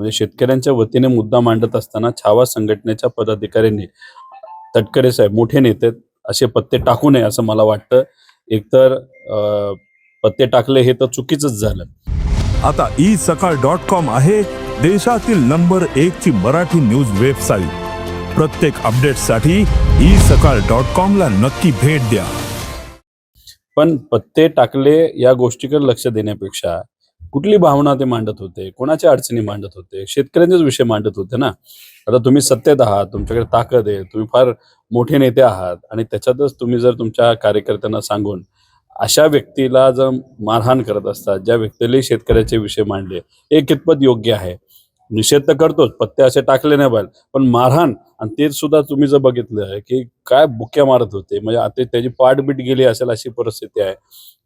म्हणजे शेतकऱ्यांच्या वतीने मुद्दा मांडत असताना छावा संघटनेच्या पदाधिकाऱ्यांनी तटकरे साहेब मोठे नेते असे पत्ते टाकू नये असं मला वाटतं. एकतर पत्ते टाकले हे तर चुकीचंच झालं. आता ई सकाळ डॉट कॉम आहे देशातील नंबर एक ची मराठी न्यूज वेबसाईट. प्रत्येक अपडेटसाठी ई सकाळ डॉट कॉम ला नक्की भेट द्या. पण पत्ते टाकले या गोष्टीकडे लक्ष देण्यापेक्षा कुठली भावना ते मांडत होते? कोणाच्या अडचणी मांडत होते? शेतकऱ्यांचेच विषय मांडत होते ना? आता तुम्ही सत्तेत आहात तुमच्याकडे ताकद आहे तुम्ही फार मोठे नेते आहात आणि त्याच्यातच तुम्ही जर तुमच्या कार्यकर्त्यांना सांगून अशा व्यक्तीला जर मारहाण करत असतात ज्या व्यक्तीला शेतकऱ्याचे विषय मांडले हे कितपत योग्य आहे? निषेध तर करतोच पत्ते असे टाकले नाही बाहेर. पण मारहाण आणि ते सुद्धा तुम्ही जर बघितलं की काय बुक्या मारत होते म्हणजे आता त्याची पाठबीट गेली असेल अशी परिस्थिती आहे.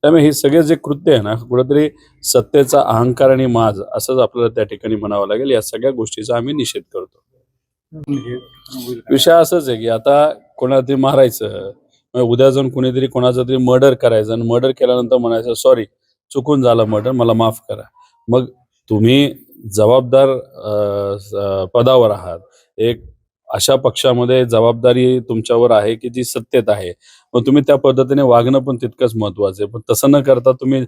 त्यामुळे हे सगळे जे कृत्य आहे ना कुठेतरी सत्तेचा अहंकार आणि माज असंच आपल्याला त्या ठिकाणी म्हणावं लागेल. या सगळ्या गोष्टीचा आम्ही निषेध करतो. विषय असंच आहे की आता कोणाला तरी मारायचं उद्या जाऊन कुणीतरी कोणाचं तरी मर्डर करायचं आणि मर्डर केल्यानंतर म्हणायचं सॉरी चुकून झालं मर्डर मला माफ करा. मग तुम्ही जबाबदार पदावर आहात. एक अशा पक्षामध्ये जबाबदारी तुमच्यावर आहे की जी सत्तेत आहे. मग तुम्ही त्या पद्धतीने वागणं पण तितकंच महत्वाचं आहे. पण तसं न करता तुम्ही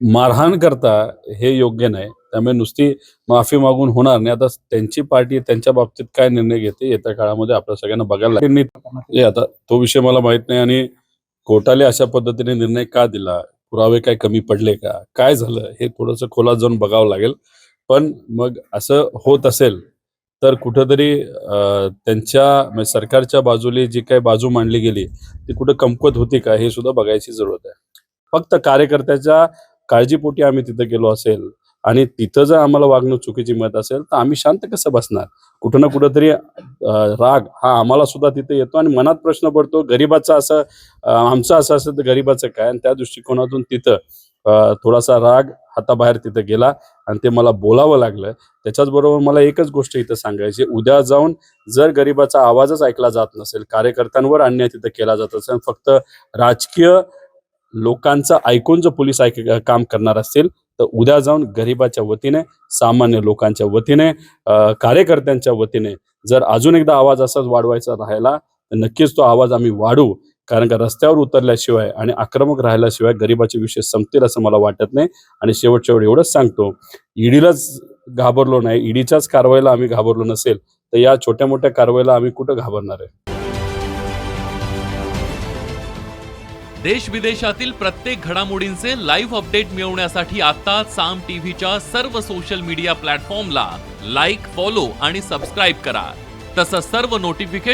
मारहाण करता हे योग्य नाही. त्यामुळे नुसती माफी मागून होणार नाही. आता त्यांची पार्टी त्यांच्या बाबतीत काय निर्णय घेते येत्या काळामध्ये आपल्या सगळ्यांना बघायला लागेल. आता तो विषय मला माहीत नाही आणि कोर्टाने अशा पद्धतीने निर्णय का दिला? पुरावे काय कमी पडले का? काय झालं? हे थोडंसं खोलात जाऊन बघावं लागेल. पण मग असं होत असेल तर कुठंतरी त्यांच्या म्हणजे सरकारच्या बाजूली जी काही बाजू मांडली गेली ती कुठं कमकुवत होती का हे सुद्धा बघायची जरूरत आहे. फक्त कार्यकर्त्याच्या काळजीपोटी आम्ही तिथं गेलो असेल आणि तिथं जर आम्हाला वागणूक चुकीची मिळत असेल तर आम्ही शांत कसं बसणार? कुठं ना कुठंतरी राग हा आम्हाला सुद्धा तिथे येतो आणि मनात प्रश्न पडतो गरीबाचा असं आमचं असं असेल तर गरीबाचं काय? आणि त्या दृष्टिकोनातून तिथं थोडासा राग हाताबाहेर तिथं गेला आणि ते मला बोलावं लागलं. त्याच्याच बरोबर मला एकच गोष्ट इथं सांगायची उद्या जाऊन जर गरीबाचा आवाजच ऐकला जात नसेल कार्यकर्त्यांवर अन्याय तिथं केला जात असेल फक्त राजकीय लोकांचं ऐकून जर पोलीस ऐक काम करणार असतील तर उद्या जाऊन गरिबाच्या वतीने सामान्य लोकांच्या वतीने कार्यकर्त्यांच्या वतीने जर अजून एकदा आवाज असाच वाढवायचा राहिला तर नक्कीच तो आवाज आम्ही वाढवू. कारण का रस्त्यावर उतरल्याशिवाय आणि आक्रमक राहिल्याशिवाय गरिबाचे विषय संपतील असं मला वाटत नाही. आणि शेवट शेवट एवढंच सांगतो ईडीलाच घाबरलो नाही. ईडीच्याच कारवाईला आम्ही घाबरलो नसेल तर या छोट्या मोठ्या कारवाईला आम्ही कुठं घाबरणार आहे? देश विदेशातील प्रत्येक घडामोडींचे लाईव्ह अपडेट मिळवण्यासाठी आता साम टीव्हीच्या सर्व सोशल मीडिया प्लॅटफॉर्मला लाईक फॉलो आणि सबस्क्राईब करा. तसंच सर्व नोटिफिकेशन